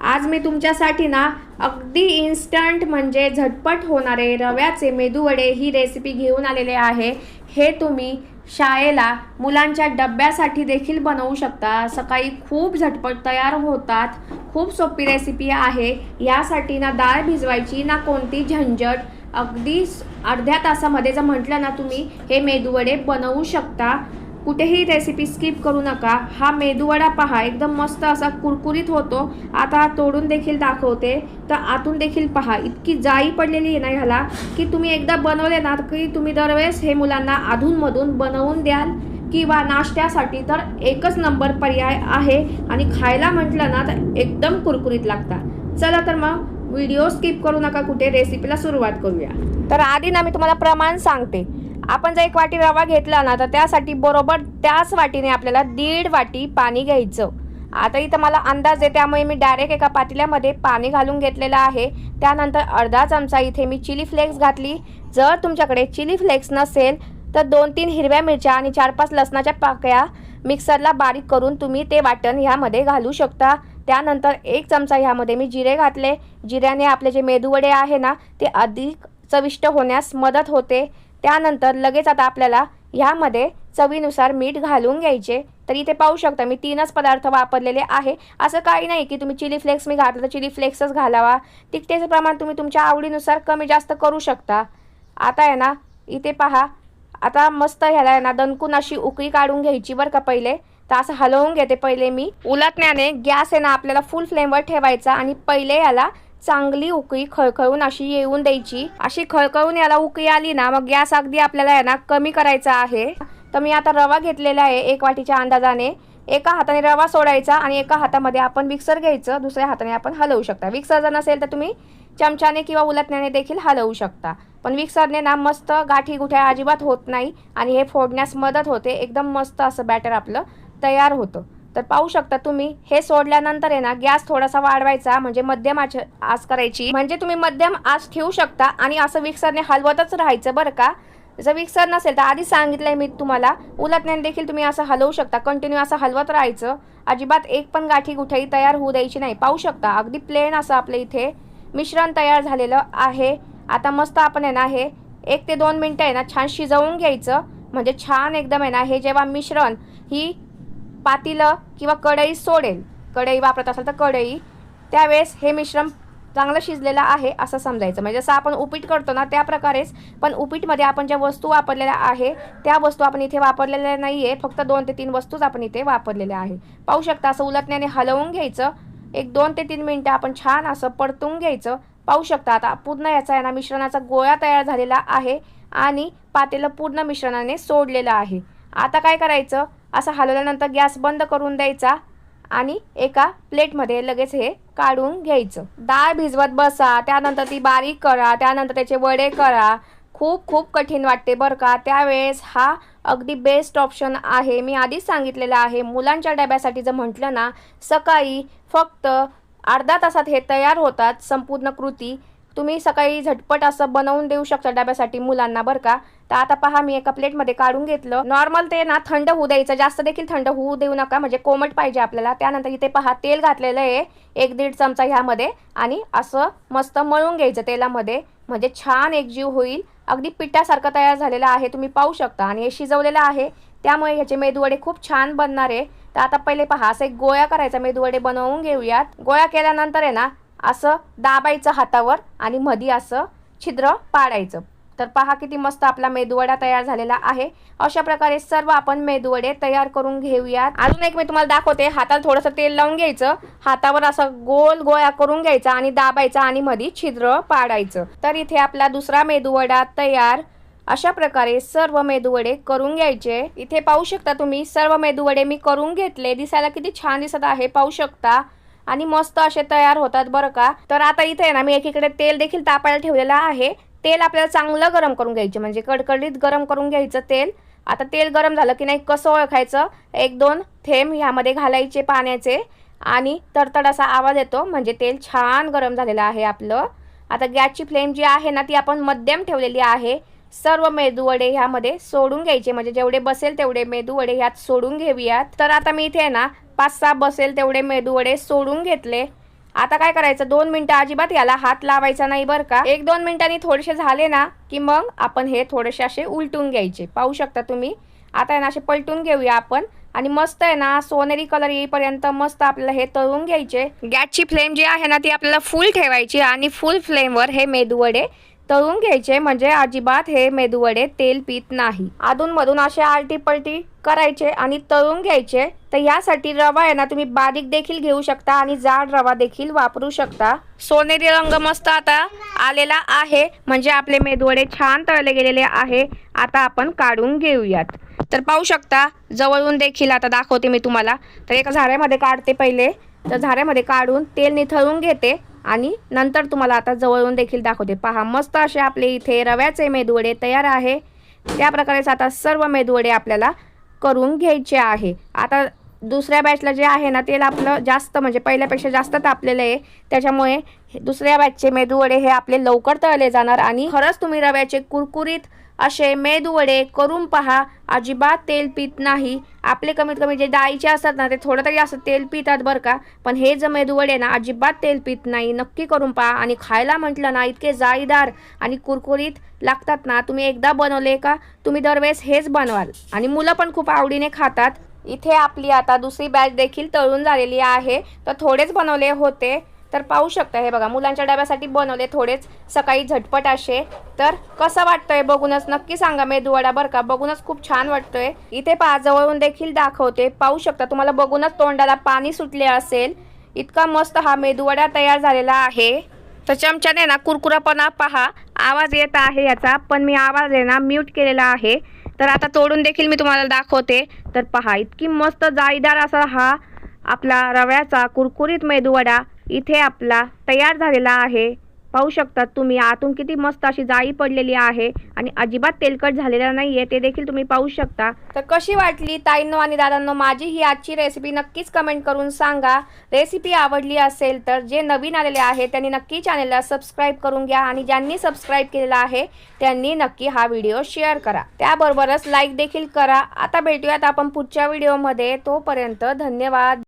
आज मी तुमच्यासाठी ना अगदी इन्स्टंट म्हणजे झटपट होणारे रव्याचे मेदूवडे ही रेसिपी घेऊन आलेले आहे. हे तुम्ही शाळेला मुलांच्या डब्यासाठी देखील बनवू शकता. सकाळी खूप झटपट तयार होतात. खूप सोपी रेसिपी आहे. यासाठी ना डाळ भिजवायची ना कोणती झंझट. अगदी अर्ध्या तासामध्ये जर म्हटलं ना तुम्ही हे मेदूवडे बनवू शकता. कुठेही रेसिपी स्किप करू नका. हा मेदूवडा पहा एकदम मस्त असा कुरकुरीत होतो. आता तोडून देखील दाखवते. तर आतून देखील पहा इतकी जाई पडलेली आहे ना ह्याला की तुम्ही एकदा बनवले ना की तुम्ही दरवेळेस हे मुलांना अधूनमधून बनवून द्याल किंवा नाश्त्यासाठी तर एकच नंबर पर्याय आहे. आणि खायला म्हटलं ना तर एकदम कुरकुरीत लागतात. चला तर मग व्हिडिओ स्किप करू नका कुठे रेसिपीला सुरुवात करूया. तर आधी ना मी तुम्हाला प्रमाण सांगते. आपण जर एक वाटी रवा घेतला ना तर त्यासाठी बरोबर त्याच वाटीने आपल्याला दीड वाटी पाणी घ्यायचं. आता इथं मला अंदाज आहे त्यामुळे मी डायरेक्ट एका पातेल्यामध्ये पाणी घालून घेतलेलं आहे. त्यानंतर अर्धा चमचा इथे मी चिली फ्लेक्स घातली. जर तुमच्याकडे चिली फ्लेक्स नसेल तर दोन तीन हिरव्या मिरच्या आणि चार पाच लसणाच्या पाकळ्या मिक्सरला बारीक करून तुम्ही ते वाटण ह्यामध्ये घालू शकता. त्यानंतर एक चमचा ह्यामध्ये मी जिरे घातले. जिऱ्याने आपले जे मेदूवडे आहे ना ते अधिक चविष्ट होण्यास मदत होते. त्यानंतर लगेच आता आपल्याला ह्यामध्ये चवीनुसार मीठ घालून घ्यायचे. तर इथे पाहू शकता मी तीनच पदार्थ वापरलेले आहे. असं काही नाही की तुम्ही चिली फ्लेक्स मी घातलं तर चिली फ्लेक्सच घालावा. तिखटेचं प्रमाण तुम्ही तुमच्या आवडीनुसार कमी जास्त करू शकता. आता आहे ना इथे पहा. आता मस्त ह्याला आहे ना दणकून अशी उकळी काढून घ्यायची बरं का पहिले. तर असं हलवून घेते पहिले मी. उलटण्याने गॅस आहे ना आपल्याला फुल फ्लेमवर ठेवायचा आणि पहिले ह्याला चांगली उकळी खळखळून अशी येऊन द्यायची. अशी खळखळून याला उकळी आली ना मग गॅस अगदी आपल्याला यांना ना कमी करायचा आहे. तर मी आता रवा घेतलेला आहे एक वाटीच्या अंदाजाने. एका हाताने रवा सोडायचा आणि एका हातामध्ये आपण मिक्सर घ्यायचं. दुसऱ्या हाताने आपण हलवू शकता. मिक्सर जर नसेल तर तुम्ही चमच्याने किंवा उलटण्याने देखील हलवू शकता. पण मिक्सरने ना मस्त गाठी गुठ्या अजिबात होत नाही आणि हे फोडण्यास मदत होते. एकदम मस्त असं बॅटर आपलं तयार होतं. तर पाहू शकता तुम्ही हे सोडल्यानंतर आहे ना गॅस थोडासा वाढवायचा म्हणजे मध्यम आच आस करायची. म्हणजे तुम्ही मध्यम आस ठेवू शकता आणि असं विक्सरने हलवतच राहायचं बरं का? जर मिक्सर नसेल तर आधी सांगितलंय मी तुम्हाला उलटण्याने देखील तुम्ही असं हलवू शकता कंटिन्यू असं हलवत राहायचं. अजिबात एक पण गाठी गुठाई तयार होऊ द्यायची नाही. पाहू शकता अगदी प्लेन असं आपलं इथे मिश्रण तयार झालेलं आहे. आता मस्त आपण आहे ना हे एक ते दोन मिनटं आहे ना छान शिजवून घ्यायचं. म्हणजे छान एकदम आहे ना हे जेव्हा मिश्रण ही पातीलं किंवा कढई सोडेल. कढई वापरत असाल तर कढई. त्यावेळेस हे मिश्रण चांगलं शिजलेलं आहे असं समजायचं. म्हणजे जसं आपण उपीट करतो ना त्या प्रकारेच. पण उपीटमध्ये आपण ज्या वस्तू वापरलेल्या आहे त्या वस्तू आपण इथे वापरलेल्या नाही आहे फक्त दोन ते तीन वस्तूच आपण इथे वापरलेल्या आहे. पाहू शकता असं उलटण्याने हलवून घ्यायचं. एक दोन ते तीन मिनटं आपण छान असं परतून घ्यायचं. पाहू शकता आता पूर्ण याचा आहे ना मिश्रणाचा गोळा तयार झालेला आहे आणि पातेलं पूर्ण मिश्रणाने सोडलेलं आहे. आता काय करायचं? असं हलवल्यानंतर गॅस बंद करून द्यायचा आणि एका प्लेटमध्ये लगेच हे काढून घ्यायचं. डाळ भिजवत बसा त्यानंतर ती बारीक करा त्यानंतर त्याचे वडे करा. खूप खूप कठीण वाटते बरं का. त्यावेळेस हा अगदी बेस्ट ऑप्शन आहे. मी आधीच सांगितलेलं आहे. मुलांच्या डब्यासाठी जर म्हटलं ना सकाळी फक्त अर्धा तासात हे तयार होतात संपूर्ण कृती. तुम्ही सकाळी झटपट असं बनवून देऊ शकता डब्यासाठी मुलांना बरं का? तर आता पहा मी एका प्लेटमध्ये काढून घेतलं. नॉर्मल ते ना थंड होऊ द्यायचं. जास्त देखील थंड होऊ देऊ नका. म्हणजे कोमट पाहिजे आपल्याला. त्यानंतर इथे पहा तेल घातलेलं आहे. एक दीड चमचा ह्यामध्ये. आणि असं मस्त मळून घ्यायचं तेलामध्ये. म्हणजे छान एकजीव होईल. अगदी पिठासारखं तयार झालेलं आहे. तुम्ही पाहू शकता. आणि हे शिजवलेलं आहे. त्यामुळे ह्याचे मेदूवडे खूप छान बनणार आहे. तर आता पहिले पहा असं एक गोळा करायचा. मेदूवडे बनवून घेऊयात. गोळा केल्यानंतर आहे ना असं दाबायचं हातावर आणि मधी असं छिद्र पाडायचं. तर पहा किती मस्त आपला मेदूवडा तयार झालेला आहे. अशा प्रकारे सर्व आपण मेदूवडे तयार करून घेऊयात. अजून एक मी तुम्हाला दाखवते. हाताला थोडंसं तेल लावून घ्यायचं. हातावर असं गोल गोळा करून घ्यायचा आणि दाबायचा आणि मधी छिद्र पाडायचं. तर इथे आपला दुसरा मेदूवडा तयार. अशा प्रकारे सर्व मेदूवडे करून घ्यायचे. इथे पाहू शकता तुम्ही सर्व मेदूवडे मी करून घेतले. दिसायला किती छान दिसत आहे. पाहू शकता. आणि मस्त असे तयार होतात बरं का. तर आता इथे आहे ना मी एकीकडे तेल देखील तापायला ठेवलेलं आहे. तेल आपल्याला चांगलं गरम करून घ्यायचे म्हणजे कडकडीत गरम करून घ्यायचं तेल. आता तेल गरम झालं की नाही कसं ओळखायचं? एक दोन थेंब ह्यामध्ये घालायचे पाण्याचे आणि तडतड असा आवाज येतो म्हणजे तेल छान गरम झालेलं आहे आपलं. आता गॅसची फ्लेम जी आहे ना ती आपण मध्यम ठेवलेली आहे. सर्व मेदूवडे ह्यामध्ये सोडून घ्यायचे म्हणजे जेवढे बसेल तेवढे मेदूवडे ह्यात सोडून घेऊयात. तर आता मी इथे आहे ना पाच सहा बसेल तेवढे मेदूवडे सोडून घेतले. आता काय करायचं? दोन मिनटं अजिबात याला हात लावायचा नाही बरं का? एक दोन मिनिटांनी थोडेसे झाले ना की मग आपण हे थोडेसे असे उलटून घ्यायचे. पाहू शकता तुम्ही? आता आहे ना असे पलटून घेऊया आपण. आणि मस्त आहे ना सोनेरी कलर येईपर्यंत मस्त आपल्याला हे तळून घ्यायचे. गॅसची फ्लेम जी आहे ना ती आपल्याला फुल ठेवायची. आणि फुल फ्लेमवर हे मेदूवडे तळून घ्यायचे म्हणजे अजिबात हे मेदूवडे तेल पित नाही. अधूनमधून असे आलटी पलटी करायचे आणि तळून घ्यायचे. तर यासाठी रवा आहे ना तुम्ही बारीक देखील घेऊ शकता आणि जाड रवा देखील वापरू शकता. सोनेरी रंग मस्त आता आलेला आहे. म्हणजे आपले मेदूवडे छान तळले गेलेले आहे. आता आपण काढून घेऊयात. तर पाहू शकता जवळून देखील आता दाखवते मी तुम्हाला. तर एका झाऱ्यामध्ये काढते पहिले. तर झाऱ्यामध्ये काढून तेल निथळून घेते. आणि नंतर तुम्हाला आता जवळून देखील दाखवते. पहा मस्त असे आपले इथे रव्याचे मेदूवडे तयार आहे. त्या प्रकारेच आता सर्व मेदूवडे आपल्याला करून घ्यायचे आहे. आता दुसऱ्या बॅचला जे आहे ना तेल आपलं जास्त म्हणजे पहिल्यापेक्षा जास्त तापलेलं आहे. त्याच्यामुळे दुसऱ्या बॅचचे मेदूवडे हे आपले लवकर तळले जाणार आणि खरंच तुम्ही रव्याचे कुरकुरीत असे मेदवडे करून पहा. अजिबात तेल पित नाही. आपले कमीत कमी जे डाळीचे असतात ना ते थोडं तरी असं तेल पितात बरं का. पण हे जे मेदूवडे ना अजिबात तेल पित नाही. नक्की करून पहा. आणि खायला म्हटलं ना इतके जाळीदार आणि कुरकुरीत लागतात ना तुम्ही एकदा बनवले का तुम्ही दरवेळेस हेच बनवाल. आणि मुलं पण खूप आवडीने खातात. इथे आपली आता दुसरी बॅच देखील तळून झालेली आहे. तर थोडेच बनवले होते. तर पाहू शकता हे बघा मुलांच्या डब्यासाठी बनवले थोडेच सकाळी झटपट असे. तर कसं वाटतंय बघूनच नक्की सांगा मेदूवडा बरं का? बघूनच खूप छान वाटतोय. इथे पहा जवळून देखील दाखवते. पाहू शकता तुम्हाला बघूनच तोंडाला पाणी सुटले असेल. इतका मस्त हा मेदूवडा तयार झालेला आहे. तर चमच्याने ना कुरकुरापणा पहा. आवाज येत आहे याचा पण मी आवाज आहे ना म्यूट केलेला आहे. तर आता तोडून देखील मी तुम्हाला दाखवते. तर पहा इतकी मस्त जाळीदार असा हा आपला रव्याचा कुरकुरीत मेदूवडा. इथे आपला तयार झालेला आहे. पाहू शकता तुम्ही आतून किती मस्त अशी जाळी पडलेली आहे आणि अजिबात तेलकट झालेला नाही आहे ते देखील तुम्ही पाहू शकता. तर कशी वाटली ताईंनो आणि दादांनो माझी ही आजची रेसिपी नक्कीच कमेंट करून सांगा. रेसिपी आवडली असेल तर जे नवीन आलेले आहे त्यांनी नक्की चॅनलला सबस्क्राईब करून घ्या आणि ज्यांनी सबस्क्राईब केलेला आहे त्यांनी नक्की हा व्हिडिओ शेअर करा. त्याबरोबरच लाईक देखील करा. आता भेटूयात आपण पुढच्या व्हिडिओमध्ये तोपर्यंत धन्यवाद.